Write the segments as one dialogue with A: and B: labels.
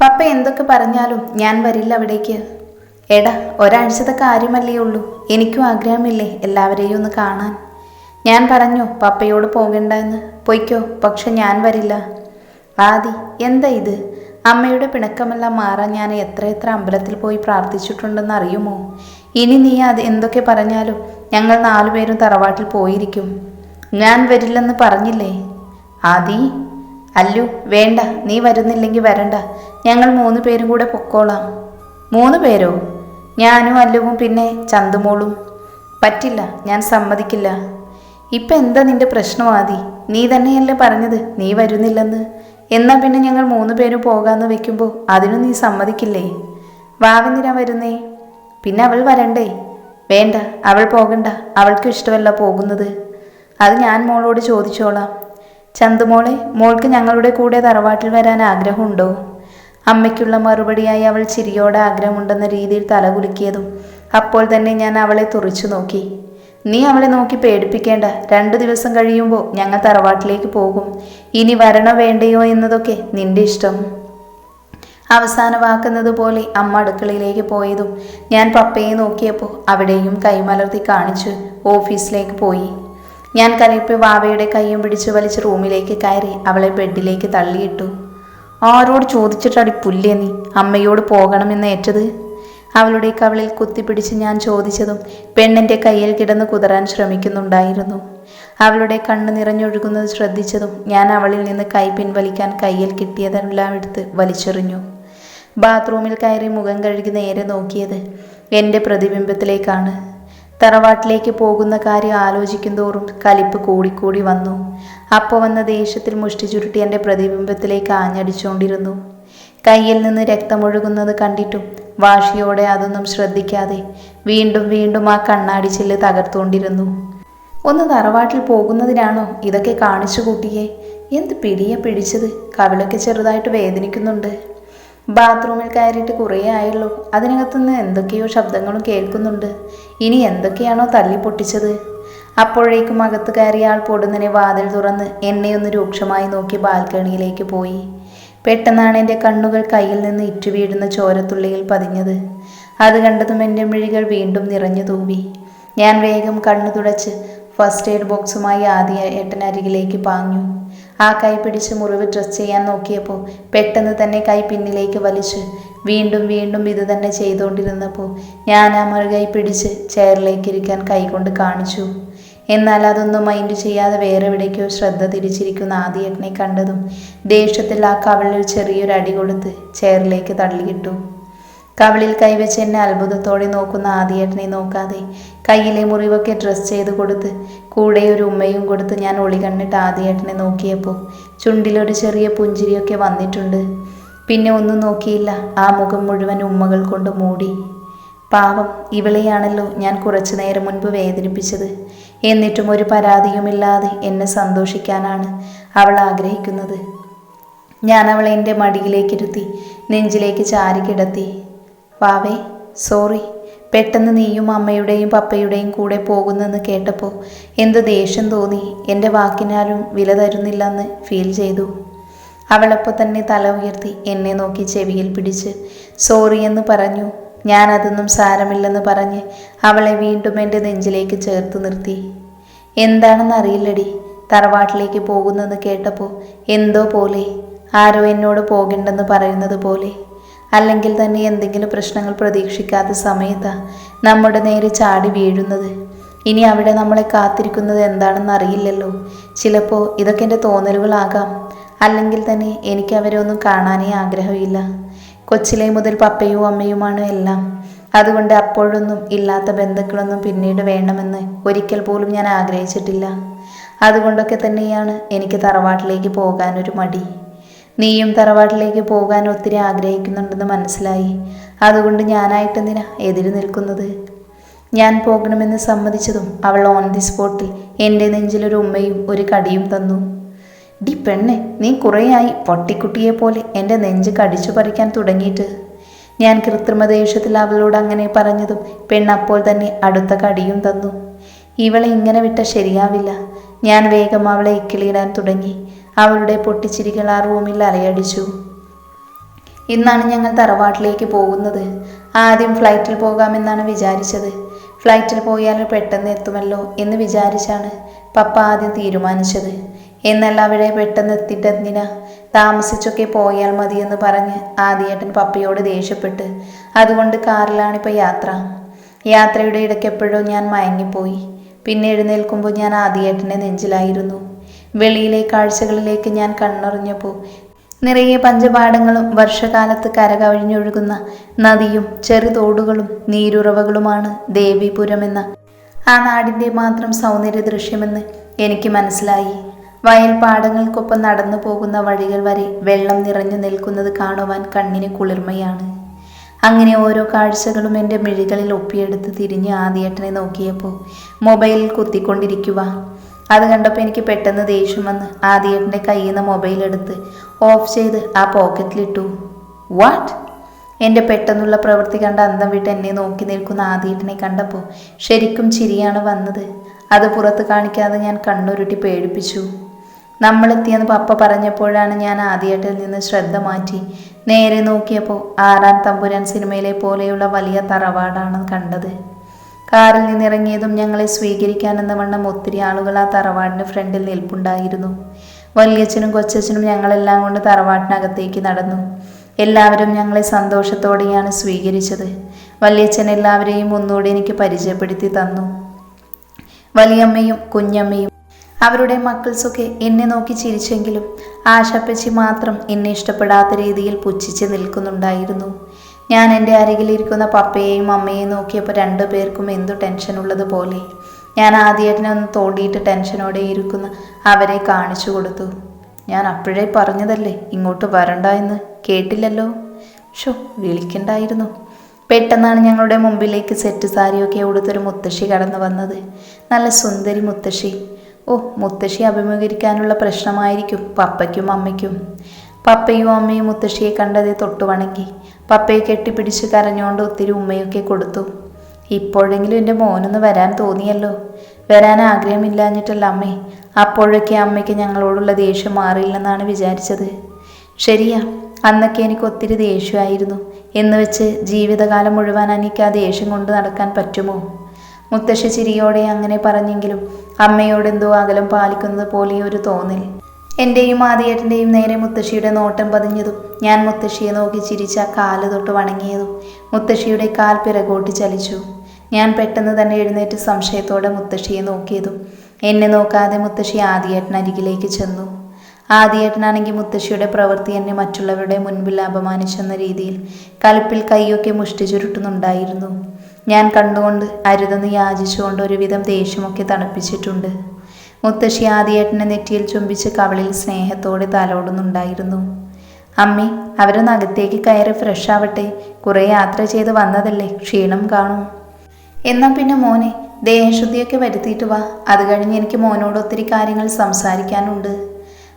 A: പപ്പ എന്തൊക്കെ പറഞ്ഞാലും ഞാൻ വരില്ല അവിടേക്ക്. എടാ ഒരാഴ്ചത്തെ കാര്യമല്ലേ ഉള്ളൂ. എനിക്കും ആഗ്രഹമില്ലേ എല്ലാവരെയും ഒന്ന് കാണാൻ. ഞാൻ പറഞ്ഞു പപ്പയോട് പോകണ്ട എന്ന് പൊയ്ക്കോ പക്ഷെ ഞാൻ വരില്ല. ആദി എന്താ ഇത്? അമ്മയുടെ പിണക്കമെല്ലാം മാറാൻ ഞാൻ എത്ര എത്ര അമ്പലത്തിൽ പോയി പ്രാർത്ഥിച്ചിട്ടുണ്ടെന്ന് അറിയുമോ? ഇനി നീ അത് എന്തൊക്കെ പറഞ്ഞാലും ഞങ്ങൾ നാലുപേരും തറവാട്ടിൽ പോയിരിക്കും. ഞാൻ വരില്ലെന്ന് പറഞ്ഞില്ലേ? ആദി അല്ലു വേണ്ട. നീ വരുന്നില്ലെങ്കിൽ വരണ്ട. ഞങ്ങൾ മൂന്ന് പേരും കൂടെ പൊക്കോളാം. മൂന്ന് പേരോ? ഞാനും അല്ലുവും പിന്നെ ചന്തുമോളും. പറ്റില്ല ഞാൻ സമ്മതിക്കില്ല. ഇപ്പം എന്താ നിന്റെ പ്രശ്നമാതി നീ തന്നെയല്ലേ പറഞ്ഞത് നീ വരുന്നില്ലെന്ന്. എന്നാൽ പിന്നെ ഞങ്ങൾ മൂന്ന് പേരും പോകാമെന്ന് വെക്കുമ്പോൾ അതിനും നീ സമ്മതിക്കില്ലേ? വാവെന്തിനാ വരുന്നേ. പിന്നെ അവൾ വരണ്ടേ? വേണ്ട അവൾ പോകണ്ട. അവൾക്കും ഇഷ്ടമല്ല പോകുന്നത്. അത് ഞാൻ മോളോട് ചോദിച്ചോളാം. ചന്തുമോളെ മോൾക്ക് ഞങ്ങളുടെ കൂടെ തറവാട്ടിൽ വരാൻ ആഗ്രഹമുണ്ടോ? അമ്മയ്ക്കുള്ള മറുപടിയായി അവൾ ചിരിയോടെ ആഗ്രഹമുണ്ടെന്ന രീതിയിൽ തലകുലുക്കിയതും അപ്പോൾ തന്നെ ഞാൻ അവളെ തുറിച്ചു നോക്കി. നീ അവളെ നോക്കി പേടിപ്പിക്കേണ്ട. രണ്ടു ദിവസം കഴിയുമ്പോൾ ഞങ്ങൾ തറവാട്ടിലേക്ക് പോകും. ഇനി വരണോ വേണ്ടയോ എന്നതൊക്കെ നിന്റെ ഇഷ്ടം. അവസാന പോലെ അമ്മ അടുക്കളയിലേക്ക് പോയതും ഞാൻ പപ്പയെ നോക്കിയപ്പോൾ അവിടെയും കൈമലർത്തി കാണിച്ച് ഓഫീസിലേക്ക് പോയി. ഞാൻ കരയിപ്പ് വാവയുടെ കൈയും പിടിച്ച് വലിച്ച് റൂമിലേക്ക് കയറി അവളെ ബെഡിലേക്ക് തള്ളിയിട്ടു. ആരോട് ചോദിച്ചിട്ടടി പുല്ലേ നീ? അമ്മയോട് പോകണമെന്ന് ഏറ്റത്? അവളുടെ കവളിൽ കുത്തിപ്പിടിച്ച് ഞാൻ ചോദിച്ചതും പെണ്ണിന്റെ കയ്യിൽ കിടന്ന് കുതറാൻ ശ്രമിക്കുന്നുണ്ടായിരുന്നു. അവളുടെ കണ്ണ് നിറഞ്ഞൊഴുകുന്നത് ശ്രദ്ധിച്ചതും ഞാൻ അവളിൽ നിന്ന് കൈ പിൻവലിക്കാൻ കയ്യിൽ കിട്ടിയതെല്ലാം എടുത്ത് വലിച്ചെറിഞ്ഞു. ബാത്റൂമിൽ കയറി മുഖം കഴുകി നേരെ നോക്കിയത് എന്റെ പ്രതിബിംബത്തിലേക്കാണ്. തറവാട്ടിലേക്ക് പോകുന്ന കാര്യം ആലോചിക്കും തോറും കലിപ്പ് കൂടിക്കൂടി വന്നു. അപ്പോൾ വന്ന ദേഷ്യത്തിൽ മുഷ്ടി ചുരുട്ടി എന്റെ പ്രതിബിംബത്തിലേക്ക് ആഞ്ഞടിച്ചുകൊണ്ടിരുന്നു കയ്യിൽ നിന്ന് രക്തമൊഴുകുന്നത് കണ്ടിട്ടും വാശിയോടെ അതൊന്നും ശ്രദ്ധിക്കാതെ വീണ്ടും വീണ്ടും ആ കണ്ണാടി ചില്ല് തകർത്തുകൊണ്ടിരുന്നു ഒന്ന് തറവാട്ടിൽ പോകുന്നതിനാണോ ഇതൊക്കെ കാണിച്ചു കൂട്ടിയേ എന്ത് പിടിയെ പിടിച്ചത്? കവിളൊക്കെ ചെറുതായിട്ട് വേദനിക്കുന്നുണ്ട്. ബാത്റൂമിൽ കയറിയിട്ട് കുറേ ആയുള്ളൂ അതിനകത്തുനിന്ന് എന്തൊക്കെയോ ശബ്ദങ്ങളും കേൾക്കുന്നുണ്ട്. ഇനി എന്തൊക്കെയാണോ തല്ലി പൊട്ടിച്ചത്? അപ്പോഴേക്കും അകത്ത് കയറിയ ആൾ പൊടുന്നനെ വാതിൽ തുറന്ന് എന്നെയൊന്ന് രൂക്ഷമായി നോക്കി ബാൽക്കണിയിലേക്ക് പോയി. പെട്ടെന്നാണ് എന്റെ കണ്ണുകൾ കയ്യിൽ നിന്ന് ഇറ്റു വീഴുന്ന ചോരത്തുള്ളിയിൽ പതിഞ്ഞത്. അത് കണ്ടതും എന്റെ മിഴികൾ വീണ്ടും നിറഞ്ഞു തൂവി. ഞാൻ വേഗം കണ്ണു തുടച്ച് ഫസ്റ്റ് എയ്ഡ് ബോക്സുമായി ആദ്യ ഏട്ടനരികിലേക്ക് പാഞ്ഞു. ആ കൈ പിടിച്ച് മുറിവ് ഡ്രസ് ചെയ്യാൻ നോക്കിയപ്പോൾ പെട്ടെന്ന് തന്നെ കൈ പിന്നിലേക്ക് വലിച്ച് വീണ്ടും വീണ്ടും ഇത് തന്നെ ചെയ്തുകൊണ്ടിരുന്നപ്പോൾ ഞാൻ ആ മറുകൈ പിടിച്ച് ചെയറിലേക്ക് ഇരിക്കാൻ കൈകൊണ്ട് കാണിച്ചു. എന്നാൽ അതൊന്നും മൈൻഡ് ചെയ്യാതെ വേറെ എവിടേക്കോ ശ്രദ്ധ തിരിച്ചിരിക്കുന്ന ആദ്യേട്ടനെ കണ്ടതും ദേഷ്യത്തിൽ ആ കവളിൽ ചെറിയൊരു അടി കൊടുത്ത് ചെയറിലേക്ക് തള്ളിയിട്ടു. കവളിൽ കൈവച്ച് എന്നെ അത്ഭുതത്തോടെ നോക്കുന്ന ആദ്യേട്ടനെ നോക്കാതെ കയ്യിലെ മുറിവൊക്കെ ഡ്രസ് ചെയ്ത് കൊടുത്ത് കൂടെ ഒരു ഉമ്മയും കൊടുത്ത് ഞാൻ ഒളി കണ്ടിട്ട് ആദ്യേട്ടനെ നോക്കിയപ്പോൾ ചുണ്ടിലൊരു ചെറിയ പുഞ്ചിരിയൊക്കെ വന്നിട്ടുണ്ട്. പിന്നെ ഒന്നും നോക്കിയില്ല. ആ മുഖം മുഴുവൻ ഉമ്മകൾ കൊണ്ട് മൂടി. പാവം ഇവളെയാണല്ലോ ഞാൻ കുറച്ചു നേരം മുൻപ് വേദനിപ്പിച്ചത്. എന്നിട്ടും ഒരു പരാതിയുമില്ലാതെ എന്നെ സന്തോഷിക്കാനാണ് അവൾ ആഗ്രഹിക്കുന്നത്. ഞാൻ അവളെ എന്റെ മടിയിലേക്കിരുത്തി നെഞ്ചിലേക്ക് ചാരി കിടത്തി. വാവേ സോറി. പെട്ടെന്ന് നീയും അമ്മയുടെയും പപ്പയുടെയും കൂടെ പോകുന്നെന്ന് കേട്ടപ്പോൾ എന്ത് ദേഷ്യം തോന്നി. എന്റെ വാക്കിനാലും വില തരുന്നില്ലെന്ന് ഫീൽ ചെയ്തു. അവളപ്പോൾ തന്നെ തല ഉയർത്തി എന്നെ നോക്കി ചെവിയിൽ പിടിച്ച്. സോറി എന്ന് പറഞ്ഞു. ഞാനതൊന്നും സാരമില്ലെന്ന് പറഞ്ഞ് അവളെ വീണ്ടും എന്റെ നെഞ്ചിലേക്ക് ചേർത്ത് നിർത്തി. എന്താണെന്ന് അറിയില്ലടി. തറവാട്ടിലേക്ക് പോകുന്നെന്ന് കേട്ടപ്പോൾ എന്തോ പോലെ. ആരോ എന്നോട് പോകണ്ടെന്ന് പറയുന്നത് പോലെ. അല്ലെങ്കിൽ തന്നെ എന്തെങ്കിലും പ്രശ്നങ്ങൾ പ്രതീക്ഷിക്കാത്ത സമയത്താ നമ്മുടെ നേരെ ചാടി വീഴുന്നത്. ഇനി അവിടെ നമ്മളെ കാത്തിരിക്കുന്നത് എന്താണെന്ന് അറിയില്ലല്ലോ. ചിലപ്പോൾ ഇതൊക്കെ എന്റെ തോന്നലുകളാകാം. അല്ലെങ്കിൽ തന്നെ എനിക്ക് അവരെ ഒന്നും കാണാനേ ആഗ്രഹമില്ല. കൊച്ചിലെ മുതൽ പപ്പയും അമ്മയുമാണ് എല്ലാം. അതുകൊണ്ട് അപ്പോഴൊന്നും ഇല്ലാത്ത ബന്ധുക്കളൊന്നും പിന്നീട് വേണമെന്ന് ഒരിക്കൽ പോലും ഞാൻ ആഗ്രഹിച്ചിട്ടില്ല. അതുകൊണ്ടൊക്കെ തന്നെയാണ് എനിക്ക് തറവാട്ടിലേക്ക് പോകാനൊരു മടി. നീയും തറവാട്ടിലേക്ക് പോകാൻ ഒത്തിരി ആഗ്രഹിക്കുന്നുണ്ടെന്ന് മനസ്സിലായി. അതുകൊണ്ട് ഞാനായിട്ടെന്തിനാ എതിര് നിൽക്കുന്നത്? ഞാൻ പോകണമെന്ന് സമ്മതിച്ചതും അവൾ ഓൺ ദി സ്പോട്ടിൽ എന്റെ നെഞ്ചിലൊരു ഉമ്മയും ഒരു കടിയും തന്നു. ഡി പെണ്ണെ നീ കുറേയായി പൊട്ടിക്കുട്ടിയെ പോലെ എന്റെ നെഞ്ച് കടിച്ചു പറിക്കാൻ തുടങ്ങിയിട്ട്. ഞാൻ കൃത്രിമ ദേഷ്യത്തിൽ അവളോട് അങ്ങനെ പറഞ്ഞതും പെണ്ണപ്പോൾ തന്നെ അടുത്ത കടിയും തന്നു. ഇവളെ ഇങ്ങനെ വിട്ട ശരിയാവില്ല. ഞാൻ വേഗം അവളെ ഇക്കിളിയിടാൻ തുടങ്ങി. അവളുടെ പൊട്ടിച്ചിരികൾ ആ റൂമിൽ അലയടിച്ചു. ഇന്നാണ് ഞങ്ങൾ തറവാട്ടിലേക്ക് പോകുന്നത്. ആദ്യം ഫ്ലൈറ്റിൽ പോകാമെന്നാണ് വിചാരിച്ചത്. ഫ്ലൈറ്റിൽ പോയാൽ പെട്ടെന്ന് എത്തുമല്ലോ എന്ന് വിചാരിച്ചാണ് പപ്പ ആദ്യം തീരുമാനിച്ചത്. എന്നാൽ അവിടെ പെട്ടെന്ന് എത്തിയിട്ടെന്തിനാ? താമസിച്ചൊക്കെ പോയാൽ മതിയെന്ന് പറഞ്ഞ് ആദ്യേട്ടൻ പപ്പയോട് ദേഷ്യപ്പെട്ട്. അതുകൊണ്ട് കാറിലാണിപ്പോൾ യാത്ര. യാത്രയുടെ ഇടയ്ക്ക് എപ്പോഴോ ഞാൻ മയങ്ങിപ്പോയി. പിന്നെ എഴുന്നേൽക്കുമ്പോൾ ഞാൻ ആദ്യേട്ടന്റെ നെഞ്ചിലായിരുന്നു. വെളിയിലെ കാഴ്ചകളിലേക്ക് ഞാൻ കണ്ണറിഞ്ഞപ്പോൾ നിറയെ പഞ്ചപാടങ്ങളും വർഷകാലത്ത് കരകവിഞ്ഞൊഴുകുന്ന നദിയും ചെറുതോടുകളും നീരുറവകളുമാണ് ദേവിപുരം എന്ന ആ നാടിന്റെ മാത്രം സൗന്ദര്യ ദൃശ്യമെന്ന് എനിക്ക് മനസ്സിലായി. വയൽപാടങ്ങൾക്കൊപ്പം നടന്നു പോകുന്ന വഴികൾ വരെ വെള്ളം നിറഞ്ഞു നിൽക്കുന്നത് കാണുവാൻ കണ്ണിന് കുളിർമയാണ്. അങ്ങനെ ഓരോ കാഴ്ചകളും എന്റെ മിഴികളിൽ ഒപ്പിയെടുത്ത് തിരിഞ്ഞ് ആദ്യേട്ടനെ നോക്കിയപ്പോൾ മൊബൈലിൽ കുത്തിക്കൊണ്ടിരിക്കുക അത് കണ്ടപ്പോൾ എനിക്ക് പെട്ടെന്ന് ദേഷ്യം വന്ന് ആദ്യേട്ടന്റെ കയ്യിൽ നിന്ന് മൊബൈൽ എടുത്ത് ഓഫ് ചെയ്ത് ആ പോക്കറ്റിലിട്ടു വാട്ട് എന്റെ പെട്ടെന്നുള്ള പ്രവൃത്തി കണ്ട അന്തം വിട്ട് എന്നെ നോക്കി നിൽക്കുന്ന ആദ്യേട്ടനെ കണ്ടപ്പോൾ ശരിക്കും ചിരിയാണ് വന്നത്. അത് പുറത്ത് കാണിക്കാതെ ഞാൻ കണ്ണുരുട്ടി പേടിപ്പിച്ചു. നമ്മളെത്തിയെന്ന് പപ്പ പറഞ്ഞപ്പോഴാണ് ഞാൻ ആദ്യേട്ടിൽ നിന്ന് ശ്രദ്ധ മാറ്റി. നേരെ നോക്കിയപ്പോൾ ആറാൻ തമ്പുരാൻ സിനിമയിലെ പോലെയുള്ള വലിയ തറവാടാണ് കണ്ടത്. കാറിൽ നിന്നിറങ്ങിയതും ഞങ്ങളെ സ്വീകരിക്കാനെന്ന വണ്ണം ഒത്തിരി ആളുകൾ ആ തറവാടിന് ഫ്രണ്ടിൽ നിൽപ്പുണ്ടായിരുന്നു. വല്യച്ഛനും കൊച്ചച്ഛനും ഞങ്ങളെല്ലാം കൊണ്ട് തറവാട്ടിനകത്തേക്ക് നടന്നു. എല്ലാവരും ഞങ്ങളെ സന്തോഷത്തോടെയാണ് സ്വീകരിച്ചത്. വല്യച്ഛൻ എല്ലാവരെയും ഒന്നുകൂടി എനിക്ക് പരിചയപ്പെടുത്തി തന്നു. വലിയമ്മയും കുഞ്ഞമ്മയും. അവരുടെ മക്കൾസൊക്കെ എന്നെ നോക്കി ചിരിച്ചെങ്കിലും ആശപ്പച്ചി മാത്രം എന്നെ ഇഷ്ടപ്പെടാത്ത രീതിയിൽ പുച്ഛിച്ച് നിൽക്കുന്നുണ്ടായിരുന്നു. ഞാൻ എന്റെ അരികിലിരിക്കുന്ന പപ്പയെയും അമ്മയെയും നോക്കിയപ്പോൾ രണ്ടു പേർക്കും എന്തു ടെൻഷൻ ഉള്ളതുപോലെ ഞാൻ ആദ്യേട്ടനെ ഒന്ന് തോണ്ടിയിട്ട് ടെൻഷനോടെ ഇരിക്കുന്ന അവരെ കാണിച്ചു കൊടുത്തു. ഞാൻ അപ്പോഴേ പറഞ്ഞതല്ലേ ഇങ്ങോട്ട് വരണ്ട എന്ന് കേട്ടില്ലല്ലോ. ഷോ വിളിക്കണ്ടായിരുന്നു. പെട്ടെന്നാണ് ഞങ്ങളുടെ മുമ്പിലേക്ക് സെറ്റ് സാരിയൊക്കെ ഉടുത്തൊരു മുത്തശ്ശി കടന്നു വന്നത്. നല്ല സുന്ദരി മുത്തശ്ശി. ഓ മുത്തശ്ശി അഭിമുഖീകരിക്കാനുള്ള പ്രശ്നമായിരിക്കും പപ്പയ്ക്കും അമ്മയ്ക്കും. പപ്പയും അമ്മയും മുത്തശ്ശിയെ കണ്ടതേ തൊട്ടു വണങ്ങി. പപ്പയെ കെട്ടിപ്പിടിച്ച് കരഞ്ഞുകൊണ്ട് ഒത്തിരി ഉമ്മയൊക്കെ കൊടുത്തു. ഇപ്പോഴെങ്കിലും എന്റെ മോനൊന്ന് വരാൻ തോന്നിയല്ലോ. വരാൻ ആഗ്രഹമില്ലാഞ്ഞിട്ടല്ല അമ്മേ. അപ്പോഴൊക്കെ അമ്മയ്ക്ക് ഞങ്ങളോടുള്ള ദേഷ്യം മാറിയില്ലെന്നാണ് വിചാരിച്ചത്. ശരിയാ അന്നൊക്കെ എനിക്ക് ഒത്തിരി ദേഷ്യമായിരുന്നു. എന്ന് വെച്ച് ജീവിതകാലം മുഴുവൻ എനിക്ക് ആ ദേഷ്യം കൊണ്ട് നടക്കാൻ പറ്റുമോ? മുത്തശ്ശി ചിരിയോടെ അങ്ങനെ പറഞ്ഞെങ്കിലും അമ്മയോട് എന്തോ അകലം പാലിക്കുന്നത് പോലെ ഒരു തോന്നൽ. എന്റെയും ആദിയേട്ടന്റെയും നേരെ മുത്തശ്ശിയുടെ നോട്ടം പതിഞ്ഞതും ഞാൻ മുത്തശ്ശിയെ നോക്കി ചിരിച്ച കാൽ തൊട്ട് വണങ്ങിയതും മുത്തശ്ശിയുടെ കാൽ പിറകോട്ട് ചലിച്ചു. ഞാൻ പെട്ടെന്ന് തന്നെ എഴുന്നേറ്റ് സംശയത്തോടെ മുത്തശ്ശിയെ നോക്കിയതും എന്നെ നോക്കാതെ മുത്തശ്ശി ആദിയേട്ടൻ അരികിലേക്ക് ചെന്നു. ആദിയേട്ടനാണെങ്കിൽ മുത്തശ്ശിയുടെ പ്രവൃത്തി എന്നെ മറ്റുള്ളവരുടെ മുൻപിൽ അപമാനിച്ചെന്ന രീതിയിൽ കലിപ്പിൽ കൈയൊക്കെ മുഷ്ടി ചുരുട്ടുന്നുണ്ടായിരുന്നു. ഞാൻ കണ്ടുകൊണ്ട് അരുതെന്ന് യാചിച്ചുകൊണ്ട് ഒരുവിധം ദേഷ്യമൊക്കെ തണുപ്പിച്ചിട്ടുണ്ട്. മുത്തശ്ശി ആദിയേട്ടനെ നെറ്റിയിൽ ചുംബിച്ച് കവളിൽ സ്നേഹത്തോടെ തലോടുന്നുണ്ടായിരുന്നു. അമ്മി അവരൊന്ന് അകത്തേക്ക് കയറി ഫ്രഷ് ആവട്ടെ. കുറേ യാത്ര ചെയ്ത് വന്നതല്ലേ ക്ഷീണം കാണും. എന്നാ പിന്നെ മോനെ ദേഹശുദ്ധിയൊക്കെ വരുത്തിയിട്ട് വാ. അത് കഴിഞ്ഞ് എനിക്ക് മോനോട് ഒത്തിരി കാര്യങ്ങൾ സംസാരിക്കാനുണ്ട്.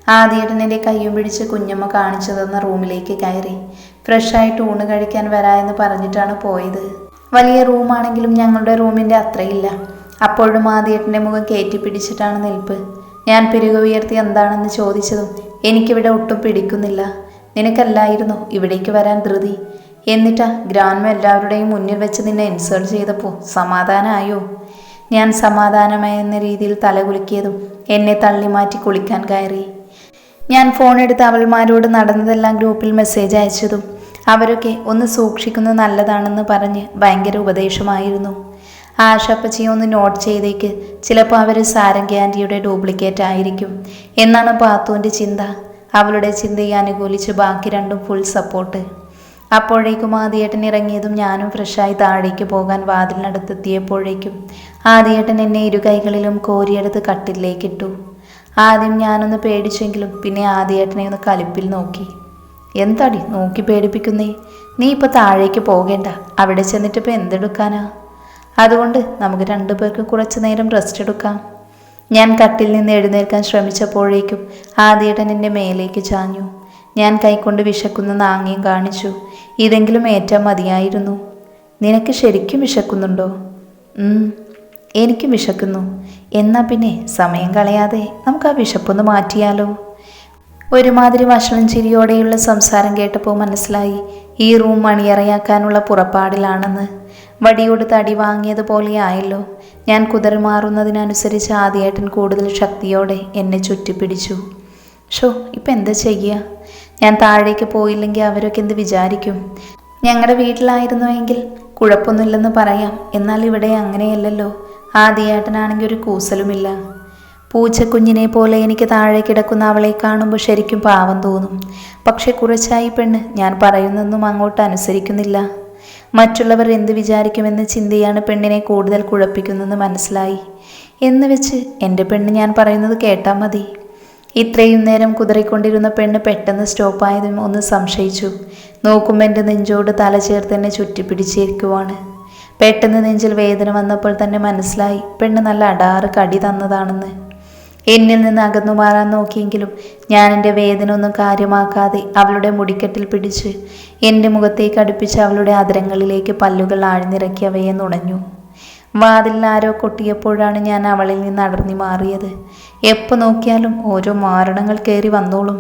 A: ആദിയേട്ടനെ കയ്യും പിടിച്ച് കുഞ്ഞമ്മ കാണിച്ചു തന്ന റൂമിലേക്ക് കയറി. ഫ്രഷായിട്ട് ഊണ് കഴിക്കാൻ വരാ എന്ന് പറഞ്ഞിട്ടാണ് പോയത്. വലിയ റൂമാണെങ്കിലും ഞങ്ങളുടെ റൂമിന്റെ അത്രയില്ല. അപ്പോഴും ആദ്യേട്ടന്റെ മുഖം കയറ്റി പിടിച്ചിട്ടാണ് നിൽപ്പ്. ഞാൻ പെരുക ഉയർത്തി എന്താണെന്ന് ചോദിച്ചതും എനിക്കിവിടെ ഒട്ടും പിടിക്കുന്നില്ല. നിനക്കല്ലായിരുന്നു ഇവിടേക്ക് വരാൻ ധൃതി. എന്നിട്ടാ ഗ്രാൻമ എല്ലാവരുടെയും മുന്നിൽ വെച്ച് നിന്നെ ഇൻസൾട്ട് ചെയ്തപ്പോൾ സമാധാനമായോ ഞാൻ സമാധാനമായെന്ന രീതിയിൽ തലകുലുക്കിയതും എന്നെ തള്ളി മാറ്റി കുളിക്കാൻ കയറി. ഞാൻ ഫോൺ എടുത്ത് അവൾമാരോട് നടന്നതെല്ലാം ഗ്രൂപ്പിൽ മെസ്സേജ് അയച്ചതും അവരൊക്കെ ഒന്ന് സൂക്ഷിക്കുന്നത് നല്ലതാണെന്ന് പറഞ്ഞ് ഭയങ്കര ഉപദേശമായിരുന്നു. ആശപ്പച്ചിയെ ഒന്ന് നോട്ട് ചെയ്തേക്ക്. ചിലപ്പോൾ അവർ സാരംഗി ആന്റിയുടെ ഡ്യൂപ്ലിക്കേറ്റ് ആയിരിക്കും. എന്നാണ് പാത്തുവിന്റെ ചിന്ത. അവളുടെ ചിന്തയെ അനുകൂലിച്ച് ബാക്കി രണ്ടും ഫുൾ സപ്പോർട്ട് അപ്പോഴേക്കും ആദ്യേട്ടൻ ഇറങ്ങിയതും ഞാനും ഫ്രഷായി താഴേക്ക് പോകാൻ വാതിലിനടുത്തെത്തിയപ്പോഴേക്കും ആദ്യേട്ടൻ എന്നെ ഇരു കൈകളിലും കോരിയെടുത്ത് കട്ടിലേക്കിട്ടു ആദ്യം ഞാനൊന്ന് പേടിച്ചെങ്കിലും പിന്നെ ആദ്യേട്ടനെ ഒന്ന് കലിപ്പിൽ നോക്കി. എന്താടി നോക്കി പേടിപ്പിക്കുന്നേ? നീ ഇപ്പോൾ താഴേക്ക് പോകേണ്ട. അവിടെ ചെന്നിട്ടിപ്പോൾ എന്തെടുക്കാനാ? അതുകൊണ്ട് നമുക്ക് രണ്ടു പേർക്ക് കുറച്ചു നേരം റെസ്റ്റ് എടുക്കാം. ഞാൻ കട്ടിൽ നിന്ന് എഴുന്നേൽക്കാൻ ശ്രമിച്ചപ്പോഴേക്കും ആദ്യേട്ടൻ എന്റെ മേലേക്ക് ചാഞ്ഞു. ഞാൻ കൈകൊണ്ട് വിശക്കുന്ന നാങ്ങയും കാണിച്ചു. ഇതെങ്കിലും ഏറ്റവും മതിയായിരുന്നു. നിനക്ക് ശരിക്കും വിശക്കുന്നുണ്ടോ? എനിക്കും വിശക്കുന്നു. എന്നാ പിന്നെ സമയം കളയാതെ നമുക്ക് ആ വിശപ്പൊന്ന് മാറ്റിയാലോ? ഒരുമാതിരി വഷളം ചിരിയോടെയുള്ള സംസാരം കേട്ടപ്പോൾ മനസ്സിലായി ഈ റൂം മണിയറയാക്കാനുള്ള പുറപ്പാടിലാണെന്ന്. വടിയോട് തടി വാങ്ങിയതുപോലെ ആയല്ലോ ഞാൻ കുതറിമാറുന്നതിനനുസരിച്ച് ആദ്യേട്ടൻ കൂടുതൽ ശക്തിയോടെ എന്നെ ചുറ്റിപ്പിടിച്ചു. ഷോ ഇപ്പം എന്താ ചെയ്യുക ഞാൻ താഴേക്ക് പോയില്ലെങ്കിൽ അവരൊക്കെ എന്ത് വിചാരിക്കും? ഞങ്ങളുടെ വീട്ടിലായിരുന്നുവെങ്കിൽ കുഴപ്പമൊന്നുമില്ലെന്ന് പറയാം. എന്നാൽ ഇവിടെ അങ്ങനെയല്ലല്ലോ. ആദ്യേട്ടനാണെങ്കിൽ ഒരു കൂസലുമില്ല. പൂച്ചക്കുഞ്ഞിനെ പോലെ എനിക്ക് താഴെ കിടക്കുന്ന അവളെ കാണുമ്പോൾ ശരിക്കും പാവം തോന്നും. പക്ഷെ കുറച്ചായി പെണ്ണ് ഞാൻ പറയുന്നൊന്നും അങ്ങോട്ട് അനുസരിക്കുന്നില്ല. മറ്റുള്ളവർ എന്ത് വിചാരിക്കുമെന്ന ചിന്തയാണ് പെണ്ണിനെ കൂടുതൽ കുഴപ്പിക്കുന്നതെന്ന് മനസ്സിലായി. എന്ന് വെച്ച് എന്റെ പെണ്ണ് ഞാൻ പറയുന്നത് കേട്ടാൽ മതി. ഇത്രയും നേരം കുതിറിക്കൊണ്ടിരുന്ന പെണ്ണ് പെട്ടെന്ന് സ്റ്റോപ്പായതും ഒന്ന് സംശയിച്ചു. നോക്കുമ്പോൾ എന്റെ നെഞ്ചോട് തല ചേർത്ത് എന്നെ ചുറ്റിപ്പിടിച്ചിരിക്കുവാണ്. പെട്ടെന്ന് നെഞ്ചിൽ വേദന വന്നപ്പോൾ തന്നെ മനസ്സിലായി. പെണ്ണ് നല്ല അടാറ് കടി തന്നതാണെന്ന്. എന്നിൽ നിന്ന് അകന്നു മാറാൻ നോക്കിയെങ്കിലും ഞാൻ എന്റെ വേദന ഒന്നും കാര്യമാക്കാതെ അവളുടെ മുടിക്കെട്ടിൽ പിടിച്ച് എന്റെ മുഖത്തേക്ക് അടുപ്പിച്ച് അവളുടെ അതിരങ്ങളിലേക്ക് പല്ലുകൾ ആഴ്ന്നിറക്കി അവയെ നുണഞ്ഞു. വാതിലിൽ ആരോ കൊട്ടിയപ്പോഴാണ് ഞാൻ അവളിൽ നിന്ന് അടർന്നി മാറിയത്. എപ്പോൾ നോക്കിയാലും ഓരോ മാരണങ്ങൾ കയറി വന്നോളും.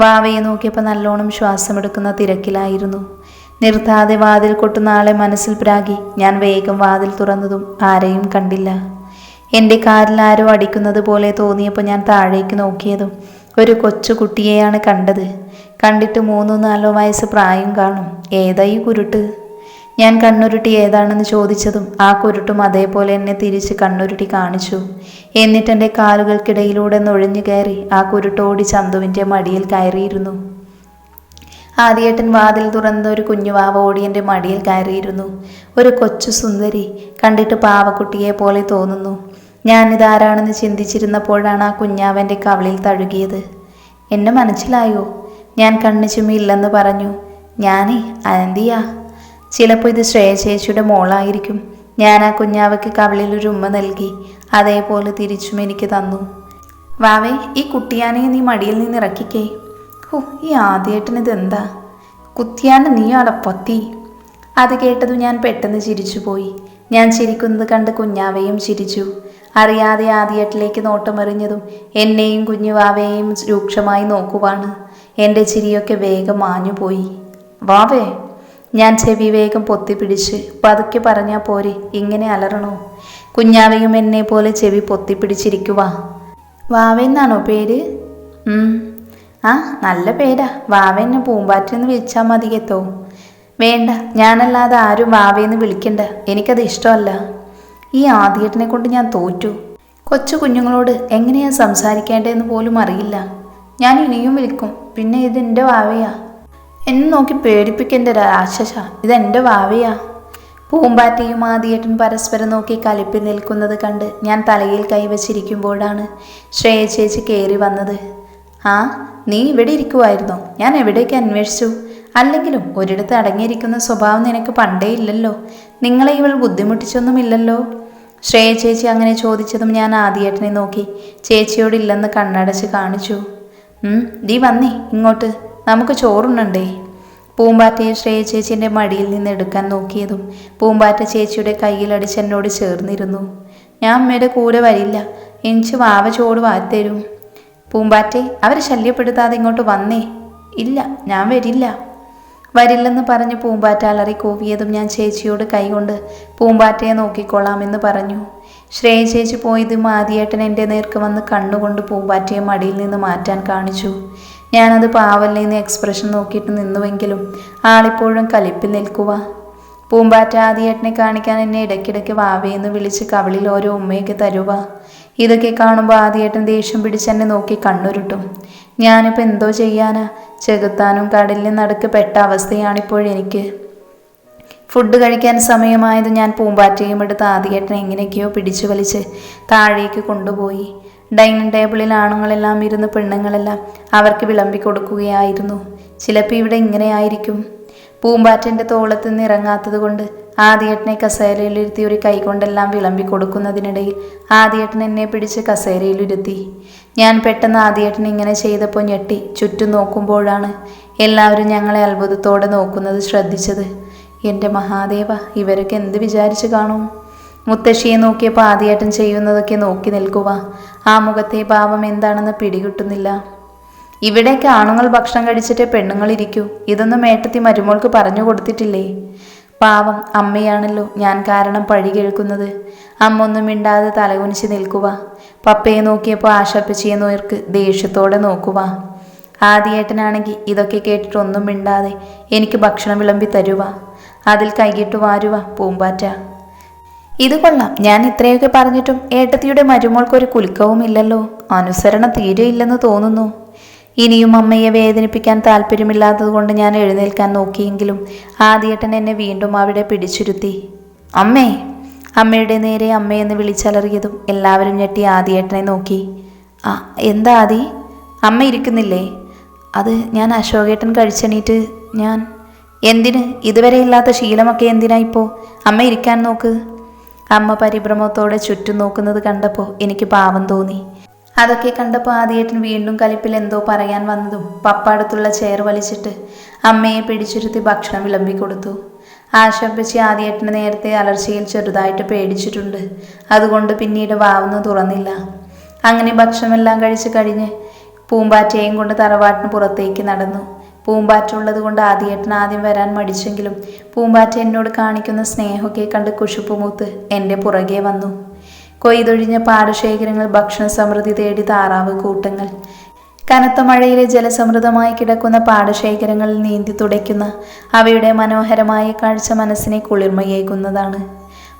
A: വാവയെ നോക്കിയപ്പോൾ നല്ലോണം ശ്വാസമെടുക്കുന്ന തിരക്കിലായിരുന്നു. നിർത്താതെ വാതിൽ കൊട്ടുന്ന ആളെ മനസ്സിൽ പ്രാകി ഞാൻ വേഗം വാതിൽ തുറന്നതും ആരെയും കണ്ടില്ല. എന്റെ കാറിൽ ആരോ അടിക്കുന്നത് പോലെ തോന്നിയപ്പോൾ ഞാൻ താഴേക്ക് നോക്കിയതും ഒരു കൊച്ചു കുട്ടിയെയാണ് കണ്ടത്. കണ്ടിട്ട് മൂന്നോ നാലോ വയസ്സ് പ്രായം കാണും. ഏതായി കുരുട്ട്? ഞാൻ കണ്ണുരുട്ടി ഏതാണെന്ന് ചോദിച്ചതും ആ കുരുട്ടും അതേപോലെ എന്നെ തിരിച്ച് കണ്ണുരുട്ടി കാണിച്ചു. എന്നിട്ട് എന്റെ കാലുകൾക്കിടയിലൂടെ നുഴഞ്ഞു കയറി ആ കുരുട്ടോടി ചന്തുവിന്റെ മടിയിൽ കയറിയിരുന്നു. ആദ്യേട്ടൻ വാതിൽ തുറന്ന ഒരു കുഞ്ഞുവാവ ഓടി എന്റെ മടിയിൽ കയറിയിരുന്നു. ഒരു കൊച്ചു സുന്ദരി കണ്ടിട്ട് പാവക്കുട്ടിയെ പോലെ തോന്നുന്നു. ഞാനിതാരാണെന്ന് ചിന്തിച്ചിരുന്നപ്പോഴാണ് ആ കുഞ്ഞാവന്റെ കവളിൽ തഴുകിയത്. എന്നെ മനസ്സിലായോ? ഞാൻ കണ്ണു ചുമ്മില്ലെന്ന് പറഞ്ഞു. ഞാനേ അനന്തിയാ. ചിലപ്പോൾ ഇത് ശ്രേയ ചേച്ചിയുടെ മോളായിരിക്കും. ഞാൻ ആ കുഞ്ഞാവയ്ക്ക് കവളിൽ ഒരു ഉമ്മ നൽകി. അതേപോലെ തിരിച്ചും എനിക്ക് തന്നു. വാവേ ഈ കുട്ടിയാനെ നീ മടിയിൽ നിന്ന് ഇറക്കിക്കേ. ഓ ഈ ആദ്യേട്ടന് ഇതെന്താ? കുത്തിയാന നീ അടപ്പത്തി. അത് കേട്ടതും ഞാൻ പെട്ടെന്ന് ചിരിച്ചുപോയി. ഞാൻ ചിരിക്കുന്നത് കണ്ട് കുഞ്ഞാവയും ചിരിച്ചു. അറിയാതെ ആദ്യേട്ടിലേക്ക് നോട്ടമെറിഞ്ഞതും എന്നെയും കുഞ്ഞുവാവയെയും രൂക്ഷമായി നോക്കുവാണ്. എന്റെ ചിരിയൊക്കെ വേഗം മാഞ്ഞുപോയി. വാവേ ഞാൻ ചെവി വേഗം പൊത്തിപ്പിടിച്ച് പതുക്കെ പറഞ്ഞാൽ പോരെ ഇങ്ങനെ അലറണോ? കുഞ്ഞാവയും എന്നെ പോലെ ചെവി പൊത്തിപ്പിടിച്ചിരിക്കുവാ. വാവെന്നാണോ പേര്. ആ നല്ല പേരാ. വാവെന്നെ പൂമ്പാറ്റെന്ന് വിളിച്ചാൽ മതി കേട്ടോ വേണ്ട ഞാനല്ലാതെ ആരും വാവേന്ന് വിളിക്കണ്ട. എനിക്കത് ഇഷ്ടമല്ല. ഈ ആദ്യേട്ടനെ കൊണ്ട് ഞാൻ തോറ്റു. കൊച്ചു കുഞ്ഞുങ്ങളോട് എങ്ങനെയാ സംസാരിക്കേണ്ടതെന്ന് പോലും അറിയില്ല. ഞാൻ ഇനിയും വിളിക്കും. പിന്നെ ഇതെന്റെ വാവയാ. എന്നെ നോക്കി പേടിപ്പിക്കേണ്ട രാക്ഷസ. ഇതെന്റെ വാവയാ. പൂമ്പാറ്റയും ആദിയേട്ടൻ പരസ്പരം നോക്കി കലിപ്പി നിൽക്കുന്നത് കണ്ട് ഞാൻ തലയിൽ കൈവച്ചിരിക്കുമ്പോഴാണ് ശ്രേയ ചേച്ചി കയറി വന്നത്. ആ നീ ഇവിടെ ഇരിക്കുമായിരുന്നോ ഞാൻ എവിടേക്ക് അന്വേഷിച്ചു? അല്ലെങ്കിലും ഒരിടത്ത് അടങ്ങിയിരിക്കുന്ന സ്വഭാവം നിനക്ക് പണ്ടേ ഇല്ലല്ലോ. നിങ്ങളെ ഇവൾ ബുദ്ധിമുട്ടിച്ചൊന്നുമില്ലല്ലോ. ശ്രേയ ചേച്ചി അങ്ങനെ ചോദിച്ചതും ഞാൻ ആദിയേട്ടനെ നോക്കി. ചേച്ചിയോടില്ലെന്ന് കണ്ണടച്ച് കാണിച്ചു. ദീ വന്നേ ഇങ്ങോട്ട്. നമുക്ക് ചോറുണ്ണണ്ടേ? പൂമ്പാറ്റയെ ശ്രേയ ചേച്ചിന്റെ മടിയിൽ നിന്ന് എടുക്കാൻ നോക്കിയതും പൂമ്പാറ്റ ചേച്ചിയുടെ കയ്യിലടിച്ച് എന്നോട് ചേർന്നിരുന്നു. ഞാൻ അമ്മയുടെ കൂടെ വരില്ല. എനിക്ക് വാവ ചോട് വാത്തരും പൂമ്പാറ്റെ അവരെ ശല്യപ്പെടുത്താതെ ഇങ്ങോട്ട് വന്നേ. ഇല്ല ഞാൻ വരില്ല. വരില്ലെന്ന് പറഞ്ഞ് പൂമ്പാറ്റ അലറി കൂവിയതും ഞാൻ ചേച്ചിയോട് കൈകൊണ്ട് പൂമ്പാറ്റയെ നോക്കിക്കൊള്ളാമെന്ന് പറഞ്ഞു. ശ്രേയ ചേച്ചി പോയതും ആദ്യേട്ടൻ എന്റെ നേർക്ക് വന്ന് കണ്ണുകൊണ്ട് പൂമ്പാറ്റയെ മടിയിൽ നിന്ന് മാറ്റാൻ കാണിച്ചു. ഞാനത് പാവല്ലേന്ന് എക്സ്പ്രഷൻ നോക്കിയിട്ട് നിന്നുവെങ്കിലും ആളിപ്പോഴും കലിപ്പിൽ നിൽക്കുക. പൂമ്പാറ്റ ആദ്യേട്ടനെ കാണിക്കാൻ എന്നെ ഇടയ്ക്കിടയ്ക്ക് വാവയെന്ന് വിളിച്ച് കവളിൽ ഓരോ ഉമ്മയൊക്കെ തരുക. ഇതൊക്കെ കാണുമ്പോൾ ആദ്യേട്ടൻ ദേഷ്യം പിടിച്ച് എന്നെ നോക്കി കണ്ണുരുട്ടും. ഞാനിപ്പോൾ എന്തോ ചെയ്യാനാ? ചെകുത്താനും കടലിലും നടുക്ക് പെട്ട അവസ്ഥയാണിപ്പോഴെനിക്ക് ഫുഡ് കഴിക്കാൻ സമയമായത് ഞാൻ പൂമ്പാറ്റയും എടുത്ത് ആദ്യേട്ടനെ എങ്ങനെയൊക്കെയോ പിടിച്ചു വലിച്ച് താഴേക്ക് കൊണ്ടുപോയി. ഡൈനിങ് ടേബിളിൽ ആണുങ്ങളെല്ലാം ഇരുന്ന് പെണ്ണുങ്ങളെല്ലാം അവർക്ക് വിളമ്പി കൊടുക്കുകയായിരുന്നു. ചിലപ്പോൾ ഇവിടെ ഇങ്ങനെയായിരിക്കും പൂമ്പാറ്റന്റെ തോളത്ത് നിന്ന് ഇറങ്ങാത്തത് കൊണ്ട് ആദ്യേട്ടനെ കസേരയിലിരുത്തി ഒരു കൈകൊണ്ടെല്ലാം വിളമ്പി കൊടുക്കുന്നതിനിടയിൽ ആദ്യേട്ടൻ എന്നെ പിടിച്ച് കസേരയിലിരുത്തി. ഞാൻ പെട്ടെന്ന് ആദ്യേട്ടൻ ഇങ്ങനെ ചെയ്തപ്പോൾ ഞെട്ടി ചുറ്റും നോക്കുമ്പോഴാണ് എല്ലാവരും ഞങ്ങളെ അത്ഭുതത്തോടെ നോക്കുന്നത് ശ്രദ്ധിച്ചത്. എന്റെ മഹാദേവ ഇവരൊക്കെ എന്ത് വിചാരിച്ചു കാണും? മുത്തശ്ശിയെ നോക്കിയപ്പോൾ ആദ്യേട്ടൻ ചെയ്യുന്നതൊക്കെ നോക്കി നിൽക്കുക. ആ മുഖത്തെ ഭാവം എന്താണെന്ന് പിടികിട്ടുന്നില്ല. ഇവിടെയൊക്കെ ആണുങ്ങൾ ഭക്ഷണം കഴിച്ചിട്ടേ പെണ്ണുങ്ങൾ ഇരിക്കൂ ഇതൊന്നും മേട്ടത്തി മരുമോൾക്ക് പറഞ്ഞു കൊടുത്തിട്ടില്ലേ? പാവം അമ്മയാണല്ലോ ഞാൻ കാരണം പഴി കേൾക്കുന്നത്. അമ്മ ഒന്നും മിണ്ടാതെ തലകുനിച്ച് നിൽക്കുക പപ്പയെ നോക്കിയപ്പോൾ ആശാപ്പച്ചിയെ നോർക്ക് ദേഷ്യത്തോടെ നോക്കുക ആദ്യേട്ടനാണെങ്കിൽ ഇതൊക്കെ കേട്ടിട്ട് ഒന്നും മിണ്ടാതെ എനിക്ക് ഭക്ഷണം വിളമ്പി തരുക അതിൽ കൈകിട്ട് വാരുക പൂമ്പാറ്റ. ഇത് കൊള്ളാം. ഞാൻ ഇത്രയൊക്കെ പറഞ്ഞിട്ടും ഏട്ടത്തിയുടെ മരുമോൾക്കൊരു കുലുക്കവും ഇല്ലല്ലോ അനുസരണ തീരെ ഇല്ലെന്ന് തോന്നുന്നു. ഇനിയും അമ്മയെ വേദനിപ്പിക്കാൻ താല്പര്യമില്ലാത്തതുകൊണ്ട് ഞാൻ എഴുന്നേൽക്കാൻ നോക്കിയെങ്കിലും ആദ്യേട്ടൻ എന്നെ വീണ്ടും അവിടെ പിടിച്ചിരുത്തി. അമ്മേ അമ്മയുടെ നേരെ അമ്മയെന്ന് വിളിച്ചലറിയതും എല്ലാവരും ഞെട്ടി ആദ്യേട്ടനെ നോക്കി. ആ എന്താ ആദി? അമ്മ ഇരിക്കുന്നില്ലേ? അത് ഞാൻ അശോകേട്ടൻ കഴിച്ചെണീറ്റ് ഞാൻ എന്തിന്? ഇതുവരെ ഇല്ലാത്ത ശീലമൊക്കെ എന്തിനാ ഇപ്പോൾ അമ്മ ഇരിക്കാൻ നോക്ക്. അമ്മ പരിഭ്രമത്തോടെ ചുറ്റും നോക്കുന്നത് കണ്ടപ്പോൾ എനിക്ക് പാവം തോന്നി. അതൊക്കെ കണ്ടപ്പോൾ ആദ്യേട്ടൻ വീണ്ടും കലിപ്പിൽ എന്തോ പറയാൻ വന്നതും പപ്പ അടുത്തുള്ള ചെയർ വലിച്ചിട്ട് അമ്മയെ പിടിച്ചിരുത്തി ഭക്ഷണം വിളമ്പിക്കൊടുത്തു. ആശപ്പിച്ച് ആദ്യേട്ടന് നേരത്തെ അലർച്ചയിൽ ചെറുതായിട്ട് പേടിച്ചിട്ടുണ്ട്. അതുകൊണ്ട് പിന്നീട് വാവുന്നു തുറന്നില്ല. അങ്ങനെ ഭക്ഷണമെല്ലാം കഴിച്ച് കഴിഞ്ഞ് പൂമ്പാറ്റയും കൊണ്ട് തറവാട്ടിന് പുറത്തേക്ക് നടന്നു. പൂമ്പാറ്റ ഉള്ളത് കൊണ്ട് ആദ്യേട്ടൻ ആദ്യം വരാൻ മടിച്ചെങ്കിലും പൂമ്പാറ്റ എന്നോട് കാണിക്കുന്ന സ്നേഹമൊക്കെ കണ്ട് കുശുപ്പുമൂത്ത് എന്റെ പുറകെ വന്നു. കൊയ്തൊഴിഞ്ഞ പാടശേഖരങ്ങൾ ഭക്ഷണ സമൃദ്ധി തേടി താറാവ് കൂട്ടങ്ങൾ. കനത്ത മഴയിലെ ജലസമൃദ്ധമായി കിടക്കുന്ന പാടശേഖരങ്ങളിൽ നീന്തി തുടയ്ക്കുന്ന അവയുടെ മനോഹരമായ കാഴ്ച മനസ്സിനെ കുളിർമയേകുന്നതാണ്.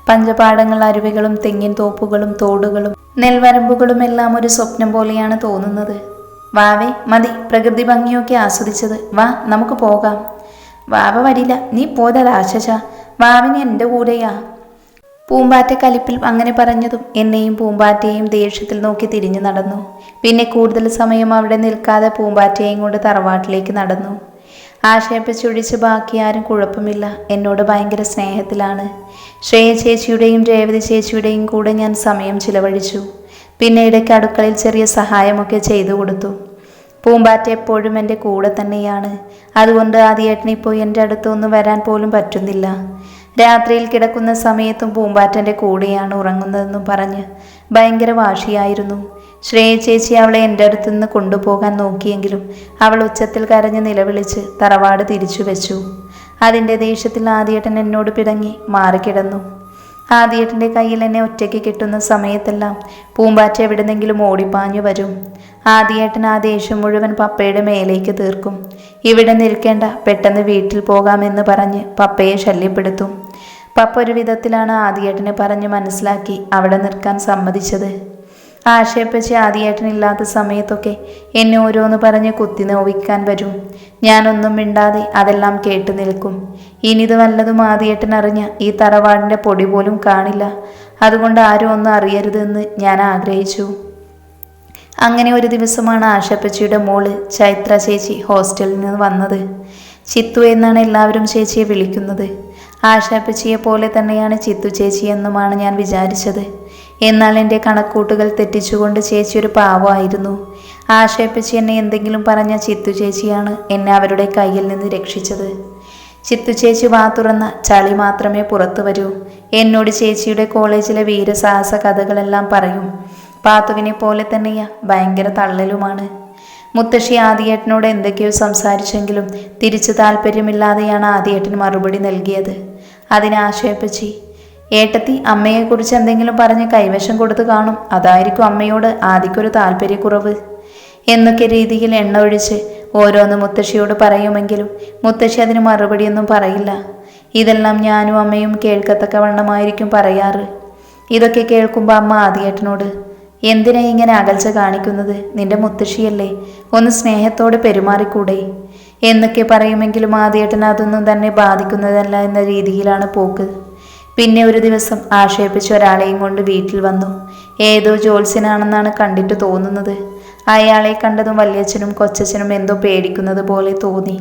A: പഞ്ചപാടങ്ങൾ അരുവികളും തെങ്ങിൻ തോപ്പുകളും തോടുകളും നെൽവരമ്പുകളും എല്ലാം ഒരു സ്വപ്നം പോലെയാണ് തോന്നുന്നത്. വാവേ മതി പ്രകൃതി ഭംഗിയൊക്കെ ആസ്വദിച്ചത്. വാ നമുക്ക് പോകാം. വാവ വരില്ല നീ പോതാ രാശശ വാവിന് എന്റെ കൂടെയാ. പൂമ്പാറ്റ കലിപ്പിൽ അങ്ങനെ പറഞ്ഞതും എന്നെയും പൂമ്പാറ്റയെയും ദേഷ്യത്തിൽ നോക്കി തിരിഞ്ഞു നടന്നു. പിന്നെ കൂടുതൽ സമയം അവിടെ നിൽക്കാതെ പൂമ്പാറ്റയെയും കൊണ്ട് തറവാട്ടിലേക്ക് നടന്നു. ആശയപ്പിച്ചൊഴിച്ച് ബാക്കി ആരും കുഴപ്പമില്ല. എന്നോട് ഭയങ്കര സ്നേഹത്തിലാണ്. ശ്രേയ ചേച്ചിയുടെയും രേവതി ചേച്ചിയുടെയും കൂടെ ഞാൻ സമയം ചിലവഴിച്ചു. പിന്നെ ഇടയ്ക്ക് അടുക്കളയിൽ ചെറിയ സഹായമൊക്കെ ചെയ്തു കൊടുത്തു. പൂമ്പാറ്റ എപ്പോഴും എന്റെ കൂടെ തന്നെയാണ്. അതുകൊണ്ട് ആദ്യേട്ടനിപ്പോൾ എന്റെ അടുത്തൊന്നും വരാൻ പോലും പറ്റുന്നില്ല. രാത്രിയിൽ കിടക്കുന്ന സമയത്തും പൂമ്പാറ്റന്റെ കൂടെയാണ് ഉറങ്ങുന്നതെന്നും പറഞ്ഞ് ഭയങ്കര വാശിയായിരുന്നു. ശ്രേയ ചേച്ചി അവളെ എന്റെ അടുത്തു നിന്ന് കൊണ്ടുപോകാൻ നോക്കിയെങ്കിലും അവൾ ഉച്ചത്തിൽ കരഞ്ഞ് നിലവിളിച്ച് തറവാട് തിരിച്ചു വെച്ചു. അതിന്റെ ദേഷ്യത്തിൽ ആദ്യേട്ടൻ എന്നോട് പിടങ്ങി മാറിക്കിടന്നു. ആദ്യേട്ടന്റെ കയ്യിൽ എന്നെ ഒറ്റയ്ക്ക് കിട്ടുന്ന സമയത്തെല്ലാം പൂമ്പാറ്റ എവിടുന്നെങ്കിലും ഓടിപ്പാഞ്ഞു വരും. ആദ്യേട്ടൻ ആ ദേഷ്യം മുഴുവൻ പപ്പയുടെ മേലേക്ക് തീർക്കും. ഇവിടെ നിൽക്കേണ്ട പെട്ടെന്ന് വീട്ടിൽ പോകാമെന്ന് പറഞ്ഞ് പപ്പയെ ശല്യപ്പെടുത്തും. പപ്പ ഒരു വിധത്തിലാണ് ആദിയേട്ടനെ പറഞ്ഞ് മനസ്സിലാക്കി അവിടെ നിൽക്കാൻ സമ്മതിച്ചത്. ആശയപ്പച്ച് ആദ്യേട്ടനില്ലാത്ത സമയത്തൊക്കെ എന്നെ ഓരോന്ന് പറഞ്ഞ് കുത്തി നോവിക്കാൻ വരും. ഞാനൊന്നും മിണ്ടാതെ അതെല്ലാം കേട്ടു നിൽക്കും. ഇനിത് വല്ലതും ആദിയേട്ടൻ അറിഞ്ഞ ഈ തറവാടിന്റെ പൊടി പോലും കാണില്ല. അതുകൊണ്ട് ആരും ഒന്നും അറിയരുതെന്ന് ഞാൻ ആഗ്രഹിച്ചു. അങ്ങനെ ഒരു ദിവസമാണ് ആശപ്പച്ചിയുടെ മോൾ ചൈത്ര ചേച്ചി ഹോസ്റ്റലിൽ നിന്ന് വന്നത്. ചിത്തു എന്നാണ് എല്ലാവരും ചേച്ചിയെ വിളിക്കുന്നത്. ആശാപ്പച്ചിയെ പോലെ തന്നെയാണ് ചിത്തു ചേച്ചി എന്നുമാണ് ഞാൻ വിചാരിച്ചത്. എന്നാൽ എന്റെ കണക്കൂട്ടുകൾ തെറ്റിച്ചുകൊണ്ട് ചേച്ചി ഒരു പാവമായിരുന്നു. ആശയപ്പച്ചി എന്നെ എന്തെങ്കിലും പറഞ്ഞ ചിത്തു ചേച്ചിയാണ് എന്നെ അവരുടെ കയ്യിൽ നിന്ന് രക്ഷിച്ചത്. ചിത്തു ചേച്ചി വാ തുറന്ന ചളി മാത്രമേ പുറത്തു വരൂ. എന്നോട് ചേച്ചിയുടെ കോളേജിലെ വീരസാഹസ കഥകളെല്ലാം പറയും. പാത്തുവിനെ പോലെ തന്നെയാ ഭയങ്കര തള്ളലുമാണ്. മുത്തശ്ശി ആദിയേട്ടനോട് എന്തൊക്കെയോ സംസാരിച്ചെങ്കിലും തിരിച്ചു താല്പര്യമില്ലാതെയാണ് ആദിയേട്ടൻ മറുപടി നൽകിയത്. അതിന് ആശയപ്പച്ചി ഏട്ടത്തി അമ്മയെക്കുറിച്ച് എന്തെങ്കിലും പറഞ്ഞ് കൈവശം കൊടുത്തു കാണും. അതായിരിക്കും അമ്മയോട് ആദിക്കൊരു താല്പര്യക്കുറവ്. എന്നൊക്കെ രീതിയിൽ എണ്ണ ഒഴിച്ച് ഓരോന്ന് മുത്തശ്ശിയോട് പറയുമെങ്കിലും മുത്തശ്ശി അതിന് മറുപടിയൊന്നും പറയില്ല. ഇതെല്ലാം ഞാനും അമ്മയും കേൾക്കത്തക്ക വണ്ണമായിരിക്കും പറയാറ്. ഇതൊക്കെ കേൾക്കുമ്പോൾ അമ്മ ആദിയേട്ടനോട് എന്തിനാ ഇങ്ങനെ അകൽച്ച കാണിക്കുന്നത്? നിന്റെ മുത്തശ്ശിയല്ലേ. ഒന്ന് സ്നേഹത്തോടെ പെരുമാറിക്കൂടെ. എന്നൊക്കെ പറയുമെങ്കിലും ആദ്യേട്ടൻ അതൊന്നും തന്നെ ബാധിക്കുന്നതല്ല എന്ന രീതിയിലാണ് പോക്ക്. പിന്നെ ഒരു ദിവസം ആക്ഷേപിച്ച ഒരാളെയും കൊണ്ട് വീട്ടിൽ വന്നു. ഏതോ ജോത്സ്യനാണെന്നാണ് കണ്ടിട്ട് തോന്നുന്നത്. അയാളെ കണ്ടതും വല്യച്ഛനും കൊച്ചച്ഛനും എന്തോ പേടിക്കുന്നത് പോലെ തോന്നി.